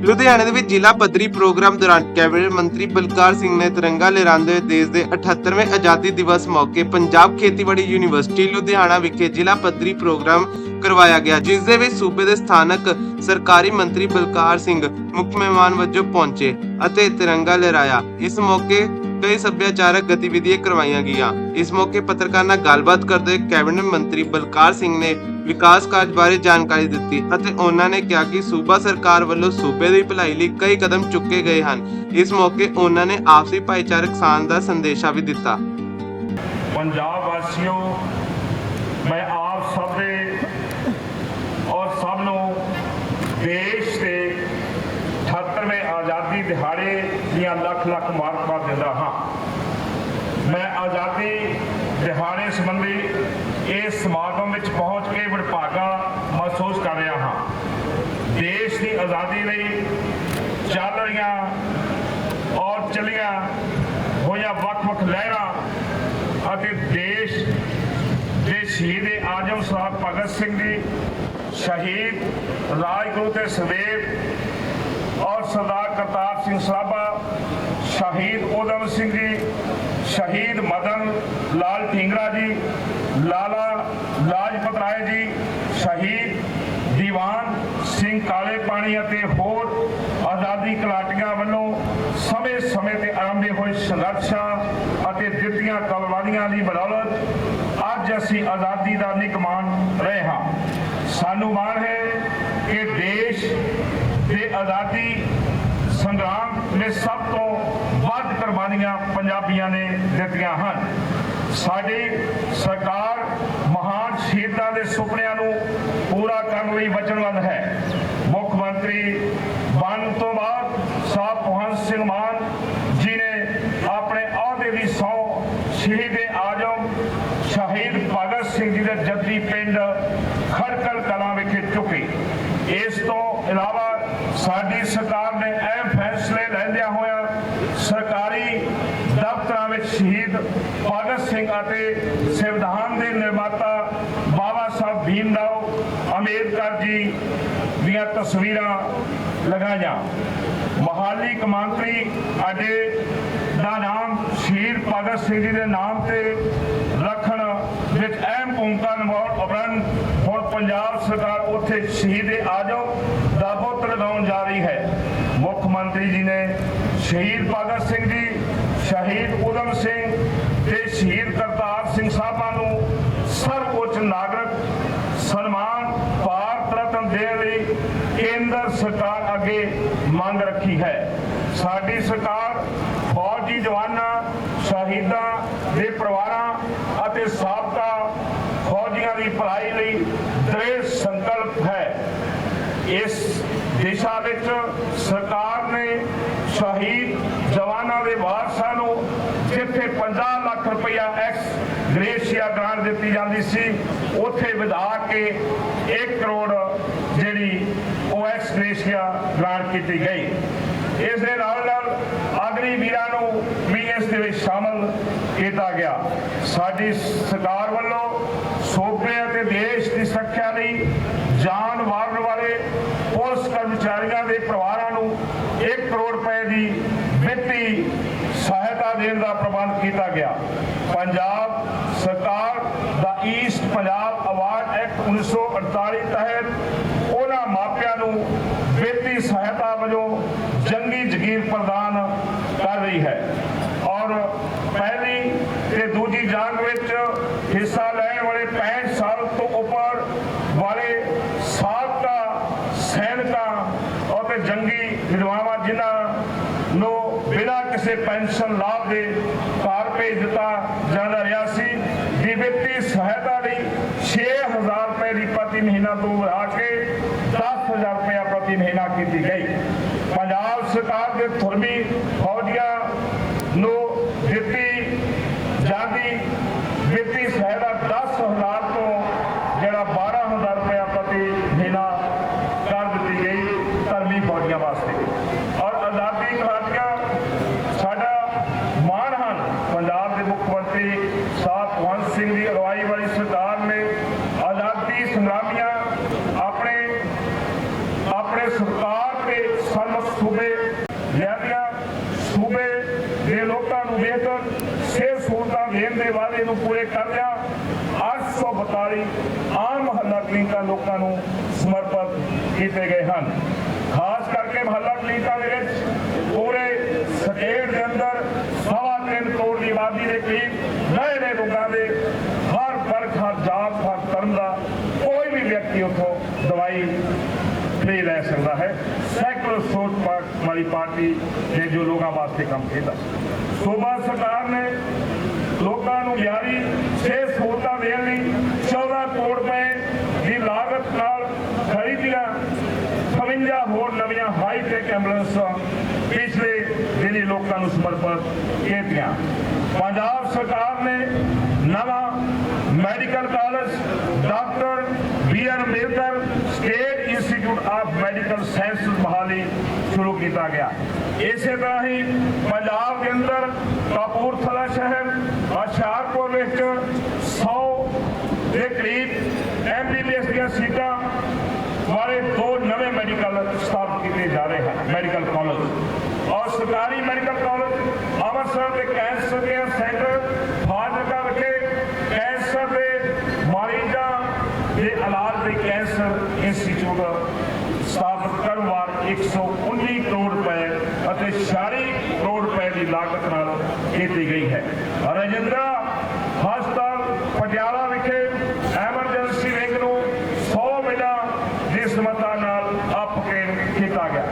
ਲੁਧਿਆਣੇ ਦੇ ਵਿੱਚ ਜ਼ਿਲ੍ਹਾ ਪੱਧਰੀ ਪ੍ਰੋਗਰਾਮ ਦੌਰਾਨ ਕੈਬਨਿਟ ਮੰਤਰੀ ਬਲਕਾਰ ਸਿੰਘ ਨੇ ਤਿਰੰਗਾ ਲਹਿਰਾਉਂਦੇ ਹੋਏ ਦੇਸ਼ ਦੇ 78ਵੇਂ ਆਜ਼ਾਦੀ ਦਿਵਸ ਮੌਕੇ ਪੰਜਾਬ ਖੇਤੀਬਾੜੀ ਯੂਨੀਵਰਸਿਟੀ ਲੁਧਿਆਣਾ ਵਿਖੇ ਜ਼ਿਲ੍ਹਾ ਪੱਧਰੀ ਪ੍ਰੋਗਰਾਮ ਕਰਵਾਇਆ ਗਿਆ, ਜਿਸ ਦੇ ਵਿੱਚ ਸੂਬੇ ਦੇ ਸਥਾਨਕ ਸਰਕਾਰੀ ਮੰਤਰੀ ਬਲਕਾਰ ਸਿੰਘ ਮੁੱਖ ਮਹਿਮਾਨ ਵਜੋਂ ਪਹੁੰਚੇ ਅਤੇ ਤਿਰੰਗਾ ਲਹਿਰਾਇਆ। ਇਸ ਮੌਕੇ ਕਈ ਸੱਭਿਆਚਾਰਕ ਗਤੀਵਿਧੀਆਂ ਕਰਵਾਈਆਂ ਗਈਆਂ। ਇਸ ਮੌਕੇ ਪੱਤਰਕਾਰ ਨਾਲ ਗੱਲਬਾਤ ਕਰਦੇ ਕੈਬਨਿਟ ਮੰਤਰੀ ਬਲਕਾਰ ਸਿੰਘ ਨੇ ਵਿਕਾਸ ਕਾਰਜ ਬਾਰੇ ਜਾਣਕਾਰੀ ਦਿੱਤੀ ਅਤੇ ਉਹਨਾਂ ਨੇ ਕਿਹਾ ਕਿ ਸੂਬਾ ਸਰਕਾਰ ਵੱਲੋਂ ਸੂਬੇ ਦੀ ਭਲਾਈ ਲਈ ਕਈ ਕਦਮ ਚੁੱਕੇ ਗਏ ਹਨ। ਇਸ ਮੌਕੇ ਉਹਨਾਂ ਨੇ ਆਪਸੀ ਭਾਈਚਾਰਕ ਸਾਂਝ ਦਾ ਸੰਦੇਸ਼ਾ ਵੀ ਦਿੱਤਾ। ਪੰਜਾਬ ਵਾਸੀਓ, ਮੈਂ ਆਪ ਸਭ ਦੇ ਔਰ ਸਭ ਨੂੰ ਦੇਸ਼ ਦੇ 78ਵੇਂ ਆਜ਼ਾਦੀ ਦਿਹਾੜੇ ਦੀਆਂ ਲੱਖ ਲੱਖ ਮੁਬਾਰਕਾਂ ਦਿੰਦਾ ਹਾਂ। ਮੈਂ ਆਜ਼ਾਦੀ ਦਿਹਾੜੇ ਸੰਬੰਧੀ ਇਸ ਸਮਾਗਮ ਵਿੱਚ ਪਹੁੰਚ ਕੇ ਵਡਭਾਗਾ ਮਹਿਸੂਸ ਕਰ ਰਿਹਾ ਹਾਂ। ਦੇਸ਼ ਦੀ ਆਜ਼ਾਦੀ ਲਈ ਚੱਲ ਰਹੀਆਂ ਔਰ ਚੱਲੀਆਂ ਹੋਈਆਂ ਵੱਖ-ਵੱਖ ਲਹਿਰਾਂ ਅਤੇ ਦੇਸ਼ ਦੇ ਸ਼ਹੀਦ ਆਜਮ ਸਾਹਿਬ ਭਗਤ ਸਿੰਘ ਜੀ, ਸ਼ਹੀਦ ਰਾਜਗੁਰੂ ਤੇ ਸੁਖਦੇਵ ਔਰ ਸਰਦਾਰ ਕਰਤਾਰ ਸਿੰਘ ਸਰਾਭਾ ਸ਼ਹੀਦ ਉਦਮ ਸਿੰਘ ਜੀ, ਸ਼ਹੀਦ ਮਦਨ ਲਾਲ ਢੀਂਗਰਾ ਜੀ, ਲਾਲਾ ਲਾਜਪਤ ਰਾਏ ਜੀ, ਸ਼ਹੀਦ ਦੀਵਾਨ ਸਿੰਘ ਕਾਲੇ ਪਾਣੀ ਅਤੇ ਹੋਰ ਆਜ਼ਾਦੀ ਘੁਲਾਟੀਆਂ ਵੱਲੋਂ ਸਮੇਂ-ਸਮੇਂ ਤੇ ਆਰੰਭੇ ਹੋਏ ਸੰਘਰਸ਼ਾਂ ਅਤੇ ਦਿੱਤੀਆਂ ਕਲਵਾਦੀਆਂ ਦੀ ਬਦੌਲਤ ਅੱਜ ਅਸੀਂ ਆਜ਼ਾਦੀ ਦਾ ਨਿਕਮਾਨ ਰਹੇ ਹਾਂ। ਸਾਨੂੰ ਮਾਣ ਹੈ ਕਿ ਦੇਸ਼ ਦੇ ਆਜ਼ਾਦੀ ਸੰਗਰਾਮ ਨੇ ਸਭ ਤੋਂ ਵੱਧ ਕੁਰਬਾਨੀਆਂ ਪੰਜਾਬੀਆਂ ਨੇ ਦਿੱਤੀਆਂ ਹਨ। ਸਾਡੀ ਸਰਕਾਰ ਮਹਾਨ ਸ਼ਹੀਦਾਂ ਦੇ ਸੁਪਨਿਆਂ ਨੂੰ ਪੂਰਾ ਕਰਨ ਲਈ ਵਚਨਬੱਧ ਹੈ। ਮੁੱਖ ਮੰਤਰੀ ਬਣ ਤੋਂ ਬਾਅਦ ਸਾਹਿਬ ਭਗਵੰਤ ਸਿੰਘ ਮਾਨ ਜੀ ਨੇ ਆਪਣੇ ਅਹੁਦੇ ਦੀ ਸਹੁੰ ਸ਼ਹੀਦ ਆਜਮ, ਸ਼ਹੀਦ ਭਗਤ ਸਿੰਘ ਜੀ ਦੇ ਜੱਦੀ ਪਿੰਡ ਖੜਕਲ ਕਲਾਂ ਵਿਖੇ ਚੁੱਕੀ। ਇਸ ਤੋਂ ਇਲਾਵਾ ਸਾਡੀ ਸਰਕਾਰ ਨੇ ਅਹਿਮ ਫੈਸਲੇ ਲੈਂਦਿਆਂ ਹੋਇਆ ਸਰਕਾਰੀ ਦਫ਼ਤਰਾਂ ਵਿੱਚ ਸ਼ਹੀਦ ਭਗਤ ਸਿੰਘ ਅਤੇ ਸੰਵਿਧਾਨ ਦੇ ਨਿਰਮਾਤਾ ਬਾਬਾ ਸਾਹਿਬ ਭੀਮਰਾਓ ਅੰਬੇਦਕਰ ਜੀ ਦੀਆਂ ਤਸਵੀਰਾਂ ਲਗਾਈਆਂ। ਮਹਾਲੀ ਕਮਾਂਤਰੀ ਅੱਡੇ ਦਾ ਨਾਮ ਸ਼ਹੀਦ ਭਗਤ ਸਿੰਘ ਜੀ ਦੇ ਨਾਮ ਤੇ ਰੱਖਣ ਵਿੱਚ ਅਹਿਮ ਭੂਮਿਕਾ ਨਿਭਾਉਣ ਉਪਰੰਤ ਹੁਣ ਪੰਜਾਬ ਸਰਕਾਰ ਉੱਥੇ ਸ਼ਹੀਦ ਆਜਮ ਦਾ ਬੁੱਤ ਲਗਾਉਣ ਜਾ ਰਹੀ ਹੈ। ਮੁੱਖ ਮੰਤਰੀ ਜੀ ਨੇ ਸ਼ਹੀਦ ਭਗਤ ਸਿੰਘ ਜੀ, ਸ਼ਹੀਦ ਉਦਮ ਸਿੰਘ ਤੇ ਸ਼ਹੀਦ ਕਰਤਾਰ ਸਿੰਘ ਸਾਹਿਬਾਂ ਨੂੰ ਸਰਵਉੱਚ ਨਾਗਰਿਕ ਸਨਮਾਨ ਭਾਰਤ ਰਤਨ ਦੇਣ ਲਈ ਕੇਂਦਰ ਸਰਕਾਰ ਅੱਗੇ ਮੰਗ ਰੱਖੀ ਹੈ। ਸਾਡੀ ਸਰਕਾਰ ਫੌਜੀ ਜਵਾਨਾਂ, ਸ਼ਹੀਦਾਂ ਦੇ ਪਰਿਵਾਰਾਂ ਅਤੇ ਸਾਬਕਾ ਫੌਜੀਆਂ ਦੀ ਭਲਾਈ ਲਈ ਦ੍ਰਿੜ ਸੰਕਲਪ ਹੈ। ਇਸ ਦਿਸ਼ਾ ਵਿੱਚ ਸਰਕਾਰ ਨੇ ਸ਼ਹੀਦ ਜਵਾਨਾਂ ਦੇ ਵਾਰਸਾਂ ਨੂੰ ਜਿੱਥੇ 50 ਲੱਖ ਰੁਪਇਆ ਐਕਸ ਗ੍ਰੇਸ਼ੀਆ ਗ੍ਰਾਂਟ ਦਿੱਤੀ ਜਾਂਦੀ ਸੀ, ਉੱਥੇ ਵਧਾ ਕੇ 1 ਕਰੋੜ ਜਿਹੜੀ ਐਕਸ ਗ੍ਰੇਸ਼ੀਆ ਗ੍ਰਾਂਟ ਕੀਤੀ ਗਈ। ਇਸ ਦੇ ਨਾਲ ਨਾਲ ਅਗਨੀ ਵੀਰਾਂ ਨੂੰ ਵੀ ਇਸ ਦੇ ਵਿੱਚ ਸ਼ਾਮਲ ਕੀਤਾ ਗਿਆ। ਸਾਡੀ ਸਰਕਾਰ ਵੱਲੋਂ ਸੂਬੇ ਅਤੇ ਦੇਸ਼ ਦੀ ਸੁਰੱਖਿਆ ਲਈ ਜਾਨ ਵਾਰਨ ਵਾਲੇ ਪੁਲਿਸ ਕਰਮਚਾਰੀਆਂ ਦੇ ਪਰਿਵਾਰਾਂ ਨੂੰ 1 ਕਰੋੜ ਰੁਪਏ ਦੀ ਵਿੱਤੀ ਸਹਾਇਤਾ ਦੇਣ ਦਾ ਪ੍ਰਬੰਧ ਕੀਤਾ ਗਿਆ। ਪੰਜਾਬ ਸਰਕਾਰ ਦਾ ਈਸਟ ਪੰਜਾਬ ਅਵਾਰਡ ਐਕਟ 1948 ਤਹਿਤ ਉਹਨਾਂ ਮਾਪਿਆਂ ਨੂੰ ਵਿੱਤੀ ਸਹਾਇਤਾ ਵਜੋਂ ਜੰਗੀ ਜ਼ਗੀਰ ਪ੍ਰਦਾਨ ਕਰ ਰਹੀ ਹੈ। ਔਰ ਪਹਿਲੀ ਤੇ ਦੂਜੀ ਜੰਗ ਵਿੱਚ ਹਿੱਸਾ ਲੈਣ ਵਾਲੇ 65 ਸਾਲ ਤੋਂ ਉੱਪਰ ਵਾਲੇ ਸਾਬਕਾ ਸੈਨਿਕਾਂ ਅਤੇ ਜੰਗੀ ਵਿਧਵਾਵਾਂ ਜਿਨ੍ਹਾਂ ਨੂੰ ਬਿਨਾਂ ਕਿਸੇ ਪੈਨਸ਼ਨ ਲਾਭ ਦੇ ਘਰ ਭੇਜ ਦਿੱਤਾ ਜਾਂਦਾ ਰਿਹਾ ਸੀ, ਦੀ ਵਿੱਤੀ ਸਹਾਇਤਾ ਲਈ 6000 ਰੁਪਏ ਦੀ ਪ੍ਰਤੀ ਮਹੀਨਾ ਤੋਂ ਵਧਾ ਕੇ 10000 ਰੁਪਇਆ ਪ੍ਰਤੀ ਮਹੀਨਾ ਕੀਤੀ ਗਈ। ਪੰਜਾਬ ਸਰਕਾਰ ਦੇ ਥੁਰਮੀ ਫੌਜੀਆਂ ਨੂੰ ਦਿੱਤੀ ਜਾਂਦੀ ਵਿੱਤੀ ਸਹਾਇਤਾ 10000 ਤੋਂ ਜਿਹੜਾ 12000 ਰੁਪਏ ਪ੍ਰਤੀ ਮਹੀਨਾ ਕਰ ਦਿੱਤੀ ਗਈ ਧਰਮੀ ਫੌਜੀਆਂ ਵਾਸਤੇ। ਔਰ ਆਜ਼ਾਦੀ ਘਾਟੀਆਂ ਸਾਡਾ ਮਾਣ ਹਨ। ਪੰਜਾਬ ਦੇ ਮੁੱਖ ਮੰਤਰੀ ਸਾਹਿਬ ਭਗਵੰਤ ਸਿੰਘ ਦੀ ਅਗਵਾਈ ਵਾਲੀ ਸਰਕਾਰ ਨੇ ਆਜ਼ਾਦੀ ਸੰਗਰਾਮੀਆਂ ਆਪਣੇ ਸਰਕਾਰ ਤੇ ਸਾਨੂੰ ਸੂਬੇ ਲਿਆਂਦੀਆਂ। ਸੂਬੇ ਦੇ ਲੋਕਾਂ ਨੂੰ ਬਿਹਤਰ ਸਿਹਤ ਸਹੂਲਤਾਂ ਦੇਣ ਦੇ ਵਾਅਦੇ ਨੂੰ ਪੂਰੇ ਕਰਦਿਆਂ 842 ਆਮ ਮਹੱਲਾ ਕਲੀਨਿਕਾਂ ਲੋਕਾਂ ਨੂੰ ਸਮਰਪਿਤ ਕੀਤੇ ਗਏ ਹਨ। ਖਾਸ ਕਰਕੇ ਮਹੱਲਾ ਕਲੀਨਿਕਾਂ ਦੇ ਵਿੱਚ ਪੂਰੇ ਸਟੇਟ ਦੇ ਅੰਦਰ ਸਵਾ ਤਿੰਨ ਕਰੋੜ ਦੀ ਆਬਾਦੀ ਦੇ ਕਰੀਬ ਨਵੇਂ ਨਵੇਂ ਲੋਕਾਂ ਦੇ ਹਰ ਵਰਗ ਹਰ ਜਾਤ, ਹਰ ਧਰਮ ਦਾ ਕੋਈ ਵੀ ਵਿਅਕਤੀ ਉੱਥੋਂ ਦਵਾਈ ਨਹੀਂ ਲੈ ਸਕਦਾ ਹੈ। ਸੈਕੂਲਰ ਸੋਚ ਵਾਲੀ ਪਾਰਟੀ ਨੇ ਜੋ ਲੋਕਾਂ ਵਾਸਤੇ ਕੰਮ ਕੀਤਾ। ਸੂਬਾ ਸਰਕਾਰ ਨੇ ਲੋਕਾਂ ਨੂੰ ਯਾਰੀ ਸਿਹਤ ਸਹੂਲਤਾਂ ਦੇਣ ਲਈ 14 ਕਰੋੜ ਰੁਪਏ ਦੀ ਲਾਗਤ ਨਾਲ ਖਰੀਦੀਆਂ 58 ਹੋਰ ਨਵੀਆਂ ਹਾਈ ਟੈਕ ਐਂਬੂਲੈਂਸਾਂ ਪਿਛਲੇ ਦਿਨੀ ਲੋਕਾਂ ਨੂੰ ਸਮਰਪਿਤ ਕੀਤੀਆਂ। ਪੰਜਾਬ ਸਰਕਾਰ ਨੇ ਨਵਾਂ medical college doctor B R Ambedkar state institute of medical sciences Mohali ਸ਼ੁਰੂ ਕੀਤਾ ਗਿਆ ਇਸੇ ਤਰ੍ਹਾਂ ਹੀ ਪੰਜਾਬ ਦੇ ਅੰਦਰ ਕਪੂਰਥਲਾ ਸ਼ਹਿਰ ਹੁਸ਼ਿਆਰਪੁਰ ਵਿੱਚ 100 ਦੇ ਕਰੀਬ ਐਮਬੀਬੀਐਸ ਦੀਆਂ ਸੀਟਾਂ ਵਾਲੇ ਦੋ ਨਵੇਂ ਮੈਡੀਕਲ ਸਥਾਪਿਤ ਕੀਤੇ ਜਾ ਰਹੇ ਹਨ ਮੈਡੀਕਲ ਕਾਲਜ ਔਰ ਸਰਕਾਰੀ ਮੈਡੀਕਲ ਕਾਲਜ ਅੰਮ੍ਰਿਤਸਰ ਦੇ ਕੈਂਸਰ ਕੇਅਰ ਸੈਂਟਰ ਫਾਜ਼ਿਲਕਾ ਵਿਖੇ ਕੈਂਸਰ ਦੇ ਮਰੀਜ਼ਾਂ ਦੇ ਇਲਾਜ ਲਈ ਕੈਂਸਰ ਇੰਸਟੀਚਿਊਟ ਸਥਾਪਿਤ ਕਰਨ ਵਾਰ 119 ਕਰੋੜ ਰੁਪਏ ਅਤੇ 46 ਕਰੋੜ ਰੁਪਏ ਨਾਲ ਕੀਤੀ ਗਈ ਹੈ। ਔਰ ਰਜਿੰਦਰਾ ਹਸਪਤਾਲ ਪਟਿਆਲਾ ਵਿਖੇ ਐਮਰਜੈਂਸੀ ਵਿੰਗ ਨੂੰ 100 ਮਿਲਾ ਦੀ ਸਮਰੱਥਾ ਨਾਲ ਅਪਗ੍ਰੇਡ ਕੀਤਾ ਗਿਆ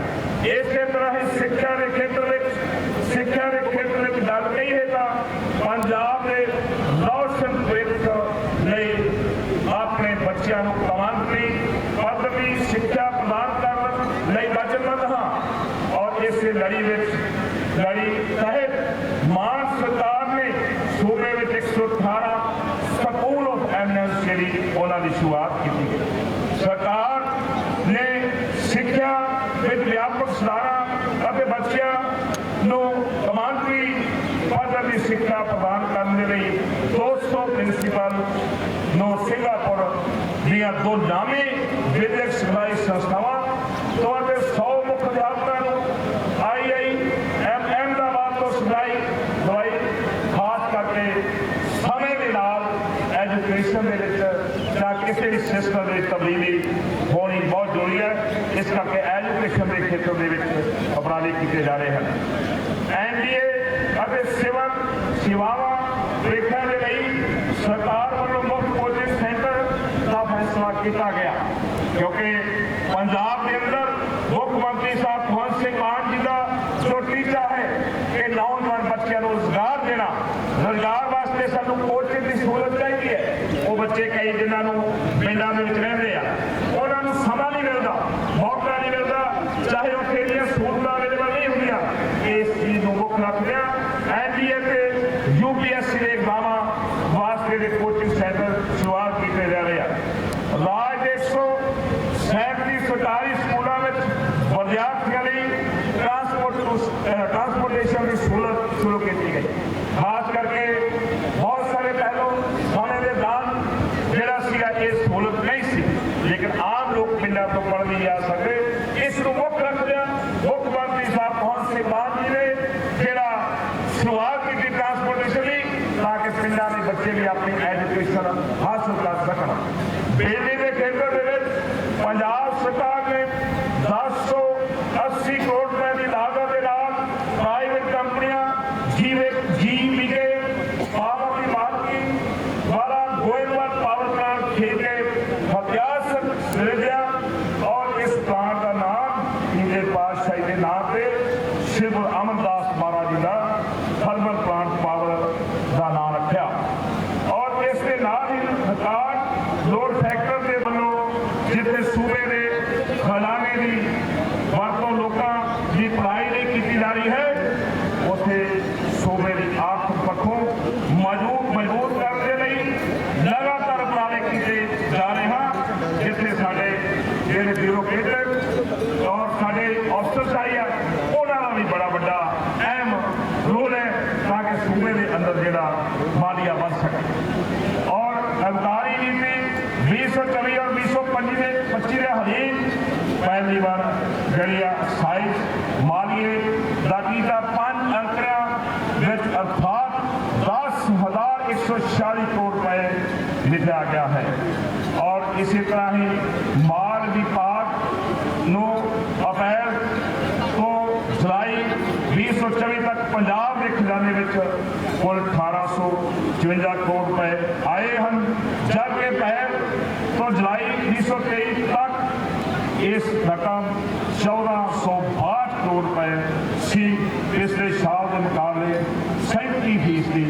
ਇਸੇ ਤਰ੍ਹਾਂ ਹੀ ਸਿੱਖਿਆ ਦੇ ਖੇਤਰ ਵਿੱਚ ਸਿੱਖਿਆ ਦੇ ਖੇਤਰ ਵਿੱਚ ਗੱਲ ਕਹੀਏ ਤਾਂ ਪੰਜਾਬ ਦੇ ਰੌਸ਼ਨ ਭਵਿੱਖ ਲਈ ਆਪਣੇ ਬੱਚਿਆਂ ਨੂੰ ਕਮਾਂਤਰੀ ਪਦਵੀ ਸਿੱਖਿਆ ਪ੍ਰਦਾਨ ਕਰਨ ਲਈ ਵਚਨਬੱਧ ਹਾਂ ਔਰ ਇਸੇ ਲੜੀ ਵਿੱਚ ਲੜੀ ਤਹਿਤ ਮਾਨ ਸਰਕਾਰ ਨੇ ਸੂਬੇ ਵਿੱਚ 118 ਸਕੂਲ ਆਫ ਐਮਨੈਂਸ ਜਿਹੜੀ ਉਹਨਾਂ ਦੀ ਸ਼ੁਰੂਆਤ ਕੀਤੀ ਗਈ ਸਰਕਾਰ ਨੇ ਸਿੱਖਿਆ ਵਿੱਚ ਵਿਆਪਕ ਸੁਧਾਰਾਂ ਅਤੇ ਬੱਚਿਆਂ ਨੂੰ ਕਮਾਂਡਰੀ ਪੱਧਰ ਦੀ ਸਿੱਖਿਆ ਪ੍ਰਦਾਨ ਕਰਨ ਦੇ ਲਈ 200 ਪ੍ਰਿੰਸੀਪਲ ਨੂੰ ਸਿੰਗਾਪੁਰ ਦੀਆਂ ਦੋ ਨਾਮੀ ਵਿਦਿਅਕ ਸਿਖਲਾਈ ਸੰਸਥਾਵਾਂ ਤੋਂ ਅਤੇ 100 ਮੁੱਖ ਅਧਿਆਪਕਾਂ ਨੂੰ ਆਈਆਈ ਐਮ ਅਹਿਮਦਾਬਾਦ ਤੋਂ ਸਿਖਲਾਈ ਦਵਾਈ ਖਾਸ ਕਰਕੇ ਸਮੇਂ ਦੇ ਨਾਲ ਐਜੂਕੇਸ਼ਨ ਦੇ ਵਿੱਚ ਜਾਂ ਕਿਸੇ ਵੀ ਸਿਸਟਮ ਦੇ ਵਿੱਚ ਤਬਦੀਲੀ ਹੋਣੀ ਬਹੁਤ ਜ਼ਰੂਰੀ ਹੈ ਇਸ ਕਰਕੇ ਐਜੂਕੇਸ਼ਨ ਦੇ ਖੇਤਰ ਦੇ ਵਿੱਚ ਉਪਰਾਲੇ ਕੀਤੇ ਜਾ ਰਹੇ ਹਨ ਐਨਡੀਏ ਅਤੇ ਸਿਵਲ ਸੇਵਾਵਾਂ ਪ੍ਰੀਖਿਆ ਦੇ ਲਈ ਸਰਕਾਰ ਵੱਲੋਂ ਮੁਫਤ ਕੋਚਿੰਗ ਸੈਂਟਰ ਦਾ ਫੈਸਲਾ ਕੀਤਾ ਗਿਆ। ਕਿਉਂਕਿ ਪੰਜਾਬ ਦੇ ਅੰਦਰ ਮੁੱਖ ਮੰਤਰੀ ਸਾਹਿਬ ਭਗਵੰਤ ਸਿੰਘ ਮਾਨ ਜੀ ਦਾ ਜੋ ਟੀਚਾ ਹੈ ਕਿ ਨੌਜਵਾਨ ਬੱਚਿਆਂ ਨੂੰ ਰੋਜ਼ਗਾਰ ਦੇਣਾ, ਰੋਜ਼ਗਾਰ ਵਾਸਤੇ ਸਾਨੂੰ ਕੋਚਿੰਗ ਦੀ ਸਹੂਲਤ ਚਾਹੀਦੀ ਹੈ। ਉਹ ਬੱਚੇ ਕਈ ਜਿਨ੍ਹਾਂ ਨੂੰ ਪਿੰਡਾਂ ਦੇ ਵਿੱਚ ਰਹਿੰਦੇ ਆ। ਉਹਨਾਂ ਨੂੰ ਸਮਾਂ ਨਹੀਂ ਮਿਲਦਾ, ਮੌਕਾ ਨਹੀਂ ਮਿਲਦਾ, ਚਾਹੇ ਉਹ ਦੀਆਂ ਸਹੂਲਤਾਂ ਅਵੇਲੇਬਲ ਨਹੀਂ ਹੁੰਦੀਆਂ। ਇਸ ਚੀਜ਼ ਨੂੰ ਮੁੱਖ ਰੱਖਦਿਆਂ ਐਨਡੀਏ ਤੇ ਯੂਪੀਐਸਸੀ ਦੇ ਐਗਜ਼ਾਮਾਂ ਵਾਸਤੇ ਦੇ ਕੋਚਿੰਗ ਸੈਂਟਰ ਸ਼ੁਰੂਆਤ ਕੀਤੇ ਜਾ ਰਹੇ ਆ। ਰਾਜ ਦੇ 137 ਸਰਕਾਰੀ ਸਕੂਲਾਂ ਵਿੱਚ ਵਿਦਿਆਰਥੀਆਂ ਲਈ ਟਰਾਂਸਪੋਰਟ ਟਰਾਂਸਪੋਰਟੇਸ਼ਨ ਦੀ ਸਹੂਲਤ ਸ਼ੁਰੂ ਕੀਤੀ ਗਈ ਖਾਸ ਕਰਕੇ ਬਹੁਤ ਸਾਰੇ ਪਹਿਲੋਂ ਸਮੇਂ ਦੇ ਦਾਨ ਜਿਹੜਾ ਸੀਗਾ ਇਹ ਸਹੂਲਤ ਨਹੀਂ ਸੀ ਲੇਕਿਨ ਆਮ ਲੋਕ ਪਿੰਡਾਂ ਤੋਂ ਪੜ੍ਹ ਨਹੀਂ ਜਾ ਸਕਦੇ ਇਸ ਨੂੰ ਮੁੱਖ ਰੱਖਦਿਆਂ ਮੁੱਖ ਮੰਤਰੀ ਸਾਹਿਬ ਭਗਵੰਤ ਸਿੰਘ ਮਾਨ ਜੀ ਨੇ ਜਿਹੜਾ ਸ਼ੁਰੂਆਤ ਕੀਤੀ ਟਰਾਂਸਪੋਰਟੇਸ਼ਨ ਦੀ ਤਾਂ ਕਿ ਪਿੰਡਾਂ ਦੇ ਬੱਚੇ ਵੀ ਆਪਣੀ ਐਜੂਕੇਸ਼ਨ ਹਾਸਲ ਕਰ ਸਕਣ ਬਿਜਲੀ ਦੇ ਖੇਤਰ ਦੇ ਵਿੱਚ ਪੰਜਾਬ ਸਰਕਾਰ ਨੇ 1080 ਕਰੋੜ ਰੁਪਏ ਦੀ ਲਾਗਤ ਦੇ ਨਾਲ ਪ੍ਰਾਈਵੇਟ ਕੰਪਨੀਆਂ ਜੀਵੇ ਜੀਵੀਕੇ ਪਾਵਰ ਦੀ ਮਾਲਕੀ ਵਾਲਾ ਗੋਇਲਵਾਲ ਪਾਵਰ ਪਲਾਂਟ ਖਰੀਦੇ ਹਥਿਆਰ ਸਿਰਜਿਆ ਔਰ ਇਸ ਪਲਾਂਟ ਦਾ ਨਾਮ ਇੰਦੇ ਪਾਤਸ਼ਾਹੀ ਦੇ ਨਾਮ ਤੇ ਸ਼ਿਵ ਐਡਵੋਕੇਟ ਔਰ ਸਾਡੇ ਅਫਸਰ ਸਾਰੀ ਆ ਉਹਨਾਂ ਦਾ ਵੀ ਬੜਾ ਵੱਡਾ ਅਹਿਮ ਰੋਲ ਹੈ ਤਾਂ ਕਿ ਸੂਬੇ ਦੇ ਅੰਦਰ ਜਿਹੜਾ ਮਾਲੀਆ ਵੱਧ ਸਕੇ ਔਰ ਅਵਤਾਰੀ ਨੀਤੀ 2024 ਔਰ 2025 ਦੇ 25 ਦੇ ਹਰੀਨ ਪਹਿਲੀ ਵਾਰ ਜਿਹੜੀ ਆ ਸਾਈਜ਼ ਮਾਲੀਏ ਦਾ ਕੀਤਾ ਪੰਜ ਅੰਕੜਿਆਂ ਵਿੱਚ ਅਰਥਾਤ 10140 ਕਰੋੜ ਰੁਪਏ लिखा गया है और इसी तरह ही माल विपास ਨੂੰ ਅਪ੍ਰੈਲ ਤੋਂ ਜੁਲਾਈ 2024 ਤੱਕ ਪੰਜਾਬ ਦੇ ਖਜ਼ਾਨੇ ਵਿੱਚ ਕੁੱਲ 1854 ਕਰੋੜ ਰੁਪਏ ਆਏ ਹਨ। ਜਦਕਿ ਅਪ੍ਰੈਲ ਤੋਂ ਜੁਲਾਈ 2023 ਤੱਕ ਇਸ ਰਕਮ 1462 ਕਰੋੜ ਰੁਪਏ ਸੀ। ਪਿਛਲੇ ਸਾਲ ਦੇ ਮੁਕਾਬਲੇ 37 ਫੀਸਦੀ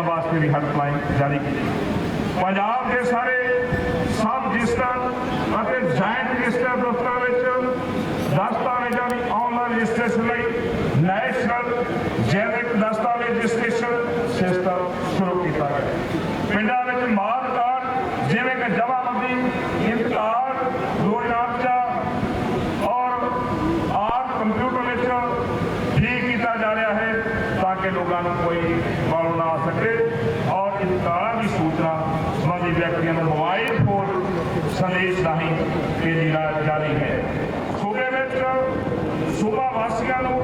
ਬੱਚਿਆਂ ਵਾਸਤੇ ਵੀ ਹੈਲਪਲਾਈਨ ਜਾਰੀ ਕੀਤੀ। ਪੰਜਾਬ ਦੇ ਸਾਰੇ ਸਬ ਡਿਸਟ੍ਰਿਕਟ ਅਤੇ ਜਾਇੰਟ ਡਿਸਟ੍ਰਿਕਟ ਦਫ਼ਤਰਾਂ ਵਿੱਚ 10 ਸੂਚਨਾ ਸੰਬੰਧੀ ਵਿਅਕਤੀਆਂ ਨੂੰ ਮੋਬਾਈਲ ਫੋਨ ਸੰਦੇਸ਼ ਰਾਹੀਂ ਭੇਜੀ ਜਾਰੀ ਹੈ। ਸੂਬੇ ਵਿੱਚ ਸੂਬਾ ਵਾਸੀਆਂ ਨੂੰ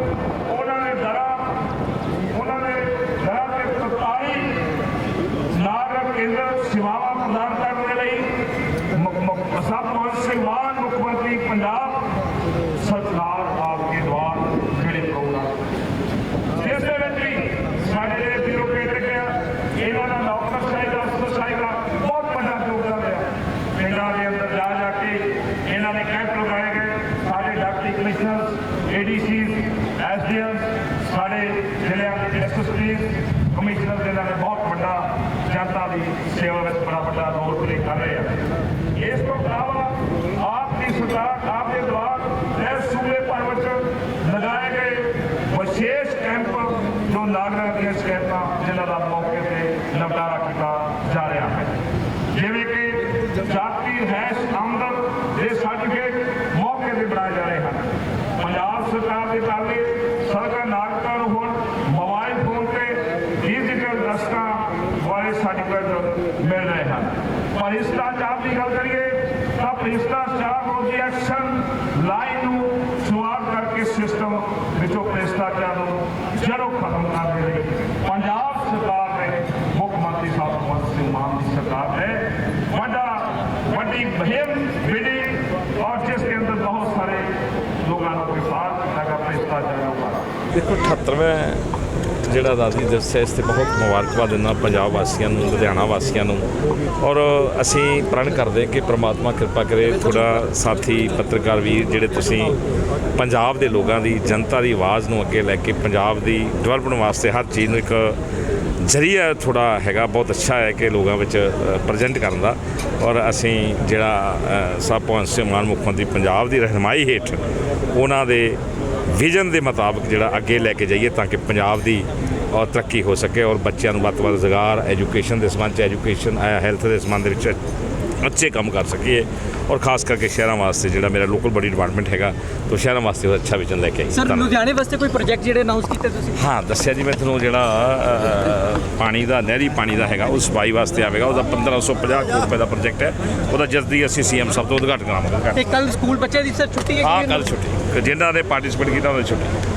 ਉਹਨਾਂ ਦੇ ਦਰਾਂ, ਉਹਨਾਂ ਦੇ ਦਰਾਂ ਤੇ 43 ਨਾਗਰਿਕ ਕੇਂਦਰ ਸੇਵਾਵਾਂ ਪ੍ਰਦਾਨ ਕਰਨ ਦੇ ਲਈ ਸਭ ਤੋਂ ਸਿੰਘ ਮਾਨ ਮੁੱਖ ਮੰਤਰੀ ਪੰਜਾਬ ਸਰਕਾਰ ਆਪਕੇ ਦਵਾਰ ਜਿਹੜੇ ਪ੍ਰੋਗਰਾਮ ਇਸ ਦੇ ਵਿੱਚ ਵੀ ਸਾਡੇ ਜਿਹੜੇ ਬਿਊਰੋਕਰੇਟਿਕ ਆ ਇਹਨਾਂ ਦਾ ਨੌਕਰ ਚਾਹੀਦਾ ਅਫਸਰ ਚਾਹੀਦਾ ਬਹੁਤ ਵੱਡਾ ਪ੍ਰੋਗਰਾਮ ਹੈ ਪਿੰਡਾਂ ਦੇ ਅੰਦਰ ਜਾ ਜਾ ਕੇ ਇਹਨਾਂ ਨੇ ਕੈਂਪ ਲਗਾਏ ਗਏ ਸਾਡੇ ਡਾਕਟਰੀ ਕਮਿਸ਼ਨਰ ਏਡੀਸੀਜ਼ ਐਸਡੀਐਮ ਸਾਡੇ ਜ਼ਿਲ੍ਹਿਆਂ ਦੇ ਐਸਐਸਪੀਜ਼ ਕਮਿਸ਼ਨਰ ਦੇ ਨਾਲ ਬਹੁਤ ਵੱਡਾ ਜਨਤਾ ਦੀ ਸੇਵਾ ਵਿੱਚ ਬੜਾ ਵੱਡਾ ਰੋਲ ਪਲੇ ਕਰ ਰਹੇ ਆ ਇਸ ਤੋਂ ਇਲਾਵਾ ਆਪ ਦੀ ਸਰਕਾਰ ਆਪ ਦੇ ਦੁਆਰ ਇਸ ਸੂਬੇ ਭਰ ਵਿੱਚ ਲਗਾਏ ਗਏ ਵਿਸ਼ੇਸ਼ ਕੈਂਪ ਜੋ ਨਾਗਰਿਕਾਂ ਦੀਆਂ ਸ਼ਿਕਾਇਤਾਂ ਜਿਨ੍ਹਾਂ ਦਾ ਮੌਕੇ ਤੇ ਕੀਤਾ ਜਾ ਰਿਹਾ ਹੈ। ਜਿਵੇਂ ਕਿ ਜਾਤੀ ਹੈਸ਼ ਆਮਦਨ ਦੇ ਸਰਟੀਫਿਕੇਟ ਮੌਕੇ ਤੇ ਬਣਾਏ ਜਾ ਰਹੇ ਹਨ। ਪੰਜਾਬ ਸਰਕਾਰ ਦੇ ਤਾਲੇ ਸਰਕਾਰ ਨਾਗਰਿਕਾਂ ਨੂੰ ਹੁਣ ਮੋਬਾਈਲ ਫੋਨ ਤੇ ਡਿਜੀਟਲ ਦਸਤਾਂ ਵਾਲੇ ਸਰਟੀਫਿਕੇਟ ਮਿਲ ਰਹੇ ਹਨ। ਭ੍ਰਿਸ਼ਟਾਚਾਰ ਦੀ ਗੱਲ ਕਰੀਏ ਤਾਂ ਭ੍ਰਿਸ਼ਟਾਚਾਰ ਵਿਰੋਧੀ ਐਕਸ਼ਨ ਲਾਈਨ ਨੂੰ ਸ਼ੁਰੂਆਤ ਕਰਕੇ ਸਿਸਟਮ ਵਿੱਚੋਂ ਭ੍ਰਿਸ਼ਟਾਚਾਰ ਨੂੰ ਜੜੋਂ ਖਤਮ ਕਰਨ ਦੇ ਲਈ ਪੰਜਾਬ ਸਰਕਾਰ ਨੇ ਮੁੱਖ ਮੰਤਰੀ ਸਾਹਿਬ ਭਗਵੰਤ ਸਿੰਘ ਮਾਨ ਦੀ ਸਰਕਾਰ ਨੇ ਵੱਡਾ ਵੱਡੀ ਮੁਹਿੰਮ ਵਿਧੀ ਔਰ ਜਿਸ के अंदर बहुत सारे लोगों को गिरफ्तार किया गया भ्रष्टाचार द्वारा ਦੇਖੋ 78ਵਾਂ ਜਿਹੜਾ ਆਜ਼ਾਦੀ ਦਿਵਸ ਹੈ ਇਸ ਤੇ ਬਹੁਤ ਮੁਬਾਰਕਬਾਦ ਦਿੰਦਾ ਪੰਜਾਬ ਵਾਸੀਆਂ ਨੂੰ ਲੁਧਿਆਣਾ ਵਾਸੀਆਂ ਨੂੰ ਔਰ ਅਸੀਂ ਪ੍ਰਣ ਕਰਦੇ ਕਿ ਪ੍ਰਮਾਤਮਾ ਕਿਰਪਾ ਕਰੇ ਤੁਹਾਡਾ ਸਾਥੀ ਪੱਤਰਕਾਰ ਵੀਰ ਜਿਹੜੇ ਤੁਸੀਂ ਪੰਜਾਬ ਦੇ ਲੋਕਾਂ ਦੀ ਜਨਤਾ ਦੀ ਆਵਾਜ਼ ਨੂੰ ਅੱਗੇ ਲੈ ਕੇ ਪੰਜਾਬ ਦੀ ਡਿਵੈਲਪਮੈਂਟ ਵਾਸਤੇ ਹਰ ਚੀਜ਼ ਨੂੰ ਇੱਕ ਜ਼ਰੀਆ ਥੋੜਾ ਹੈਗਾ ਬਹੁਤ ਅੱਛਾ ਹੈ ਕਿ ਲੋਕਾਂ ਵਿੱਚ ਪ੍ਰੈਜ਼ੈਂਟ ਕਰਨ ਦਾ। ਔਰ ਅਸੀਂ ਜਿਹੜਾ ਅ, ਸਾਹਿਬ ਸਿੰਘ ਮਾਨ ਮੁੱਖ ਮੰਤਰੀ ਪੰਜਾਬ ਦੀ ਰਹਿਨਮਾਈ ਹੇਠ ਉਹਨਾਂ ਦੇ ਵਿਜ਼ਨ ਦੇ ਮੁਤਾਬਕ ਜਿਹੜਾ ਅੱਗੇ ਲੈ ਕੇ ਜਾਈਏ ਤਾਂ ਕਿ ਪੰਜਾਬ ਦੀ ਔਰ ਤਰੱਕੀ ਹੋ ਸਕੇ ਔਰ ਬੱਚਿਆਂ ਨੂੰ ਵੱਧ ਤੋਂ ਵੱਧ ਰੁਜ਼ਗਾਰ ਐਜੂਕੇਸ਼ਨ ਦੇ ਸੰਬੰਧ ਚ ਐਜੂਕੇਸ਼ਨ ਹੈਲਥ ਦੇ ਸੰਬੰਧ ਵਿੱਚ ਅੱਛੇ ਕੰਮ ਕਰ ਸਕੀਏ ਔਰ ਖਾਸ ਕਰਕੇ ਸ਼ਹਿਰਾਂ ਵਾਸਤੇ ਜਿਹੜਾ ਮੇਰਾ ਲੋਕਲ ਬੜੀ ਡਿਪਾਰਟਮੈਂਟ ਹੈਗਾ ਤਾਂ ਸ਼ਹਿਰਾਂ ਵਾਸਤੇ ਉਹ ਅੱਛਾ ਵਿਜ਼ਨ ਲੈ ਕੇ ਆਈ। ਸਰ। ਲੁਧਿਆਣੇ ਵਾਸਤੇ ਕੋਈ ਪ੍ਰੋਜੈਕਟ ਜਿਹੜੇ ਅਨਾਉਂਸ ਕੀਤੇ ਤੁਸੀਂ? ਹਾਂ ਦੱਸਿਆ ਜੀ ਮੈਂ ਤੁਹਾਨੂੰ ਜਿਹੜਾ ਪਾਣੀ ਦਾ ਨਹਿਰੀ ਪਾਣੀ ਦਾ ਹੈਗਾ ਉਹ ਸਫ਼ਾਈ ਵਾਸਤੇ ਆਵੇਗਾ ਉਹਦਾ 1550 ਕਰੋੜ ਰੁਪਏ ਦਾ ਪ੍ਰੋਜੈਕਟ ਹੈ ਉਹਦਾ ਜਲਦੀ ਅਸੀਂ ਸੀਐਮ ਸਾਹਿਬ ਤੋਂ ਉਦਘਾਟਨ ਕਰਾਵਾਂਗੇ ਤੇ ਕੱਲ ਸਕੂਲ ਬੱਚੇ ਦੀ ਸਰ ਛੁੱਟੀ ਹੈ ਹਾਂ ਕੱਲ ਛੁੱਟੀ ਜਿਨ੍ਹਾਂ ਨੇ ਪਾਰਟਿਸਿਪੇਟ ਕੀਤਾ ਉਹਨਾਂ ਦੀ ਛੁੱਟੀ।